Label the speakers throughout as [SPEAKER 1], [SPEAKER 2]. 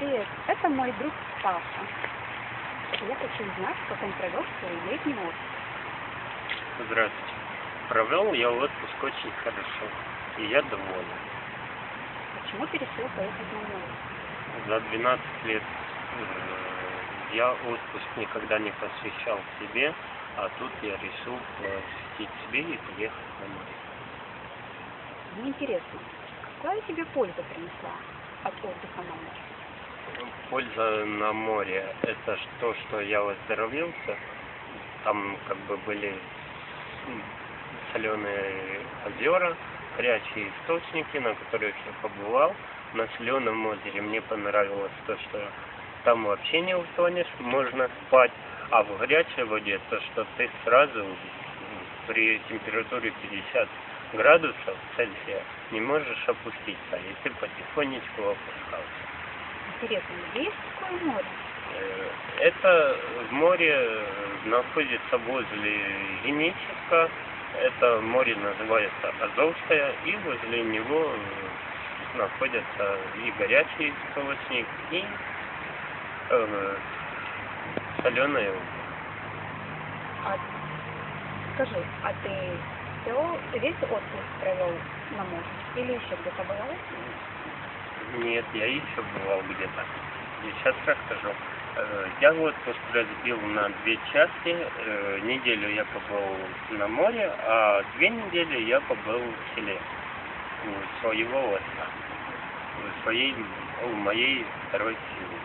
[SPEAKER 1] Привет, это мой друг Саша. Я хочу узнать, как он провел свой летний отпуск.
[SPEAKER 2] Здравствуйте. Провел я отпуск очень хорошо, и я доволен.
[SPEAKER 1] Почему ты решил поехать на море?
[SPEAKER 2] За 12 лет э, я отпуск никогда не посвящал себе, а тут я решил посвятить себе и поехать на море.
[SPEAKER 1] Мне интересно, какая тебе польза принесла от отдыха на море?
[SPEAKER 2] Польза на море – это то, что я выздоровился. Там как бы были соленые озера, горячие источники, на которых я побывал. На соленом озере мне понравилось то, что там вообще не утонешь, можно спать. А в горячей воде то, что ты сразу при температуре 50 градусов Цельсия не можешь опуститься, и ты потихонечку опускался.
[SPEAKER 1] Где есть такое море?
[SPEAKER 2] Э, Это в море находится возле Геническа. Это море называется Азовское, и возле него э, находятся и горячий источник, и э, соленое.
[SPEAKER 1] А, скажи, а ты все, весь отпуск провел на море? Или еще где-то бывал?
[SPEAKER 2] Нет, я еще бывал где-то. Сейчас расскажу. Э, Я отпуск разбил на две части. Э, Неделю я побыл на море, а две недели я побыл в селе у своего отца, у своей, у моей второй семьи.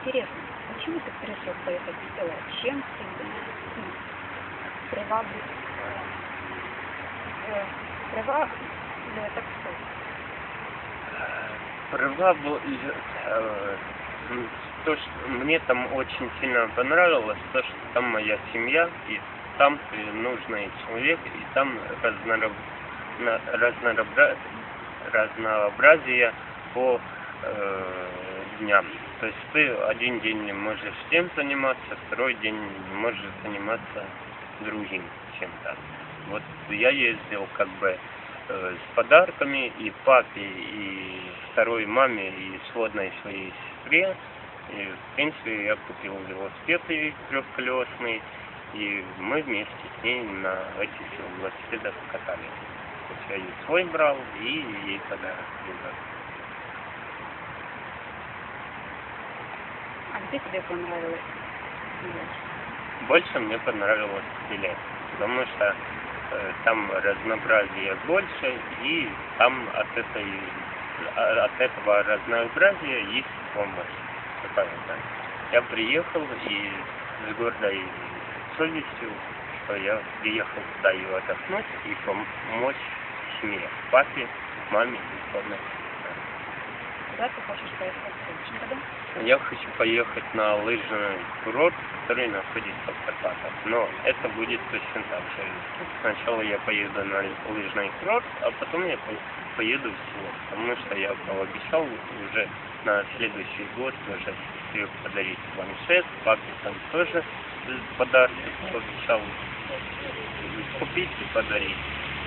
[SPEAKER 1] Интересно, почему ты решил поехать в село? Чем ты ну, привабли... э, привабли... так сказать?
[SPEAKER 2] Права был э, м, то, что мне там очень сильно понравилось, то, что там моя семья, и там ты нужный человек, и там разнораб- разнообразие по э, дням. То есть ты один день можешь тем заниматься, второй день можешь заниматься другим чем-то. Вот я ездил как бы с подарками и папе, и второй маме, и сводной своей сестре. И, в принципе, я купил велосипед и трехколесный, и мы вместе с ней на этих велосипедах катались. То есть я и свой брал, и ей подарок привез.
[SPEAKER 1] А где тебе понравилось?
[SPEAKER 2] Больше мне понравилось билет, потому что э, там разнообразие больше, и там от этой от этого разнообразия есть помощь какая-то. Я приехал и с гордой совестью, что я приехал туда и отдохнуть, и помочь семье, папе, маме и сестре.
[SPEAKER 1] Куда ты хочешь поехать?
[SPEAKER 2] Я хочу поехать на лыжный курорт, который находится в Карпатах. Но это будет точно так же. Сначала я поеду на лыжный курорт, а потом я по- поеду в село. Потому что я пообещал уже на следующий год уже сестре подарить планшет, папе там тоже подарки пообещал купить и подарить.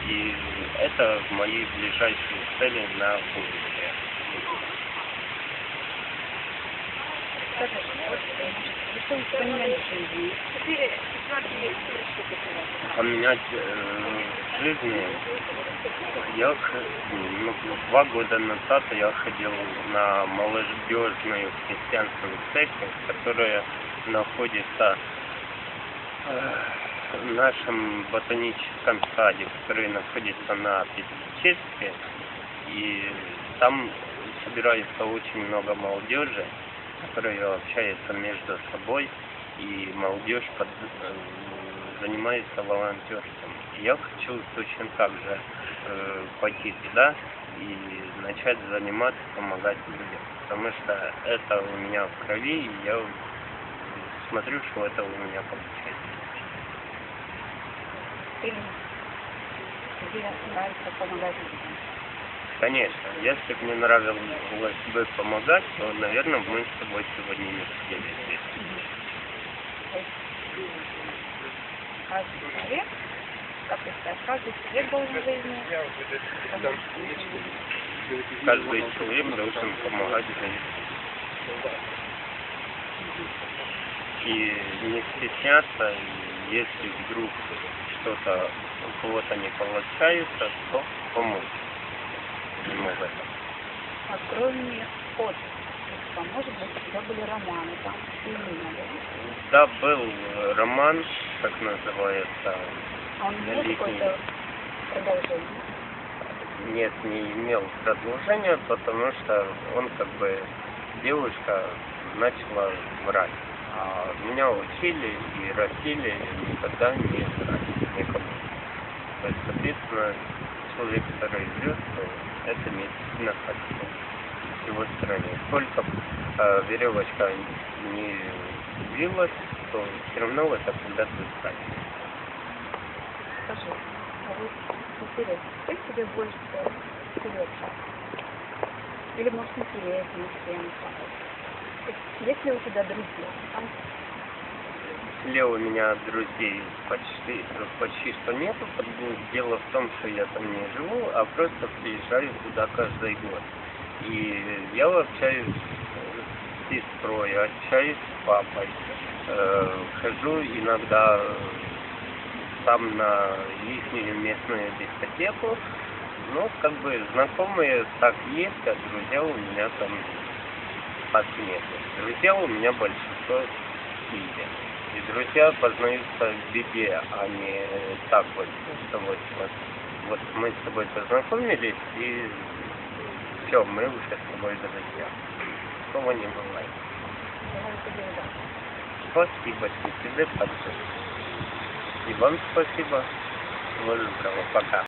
[SPEAKER 2] И это мои ближайшие цели на будущее.
[SPEAKER 1] Скажи, вот э, решил поменять
[SPEAKER 2] э, жизнь. Я х- ну, два года назад я ходил на молодежную христианскую церковь, которая находится э, в нашем ботаническом саде, который находится на Пятичестве. И там собирается очень много молодежи, которая общается между собой, и молодежь под- э, занимается волонтерством. Я хочу точно так же э, пойти туда и начать заниматься, помогать людям. Потому что это у меня в крови, и я смотрю, что это у меня получается.
[SPEAKER 1] Тебе нравится помогать людям.
[SPEAKER 2] Конечно, если бы мне нравилось бы помогать, то, наверное, мы с тобой сегодня не сидели здесь.
[SPEAKER 1] Каждый человек, как сказать, каждый человек должен жизни
[SPEAKER 2] каждый человек должен помогать жить. И не стесняться, и если вдруг что-то у кого-то не получается, то помочь.
[SPEAKER 1] Открой мне от. Может быть, тебя были романы там?
[SPEAKER 2] Да, был э, роман, как называется,
[SPEAKER 1] А он имел какое-то продолжение?
[SPEAKER 2] нет, не имел продолжения, потому что он как бы, девушка начала врать. А меня учили и растили никогда не врать никому. То есть, соответственно, человек, который врет, то это не сильно хорошо с его стороны. Сколько э, веревочка не вилась, то все равно это когда-то станет.
[SPEAKER 1] Скажи, а вот интересно, кто тебе больше всего интересно? Или может интереснее с кем-то? То есть, ли у тебя друзья? Там
[SPEAKER 2] селе у меня друзей почти, почти что нету. Дело в том, что я там не живу, а просто приезжаю туда каждый год. И я общаюсь с сестрой, общаюсь с папой. Э, хожу иногда сам на их местную дискотеку. Ну, как бы знакомые так есть, а друзья у меня там так нет. Друзья у меня большинство в Киеве. И друзья познаются в беде, а не так вот, что вот, вот, вот мы с тобой познакомились, и все, мы уже с тобой друзья. Такого не
[SPEAKER 1] удачи.
[SPEAKER 2] Спасибо тебе также. И вам спасибо. Всего доброго. Пока.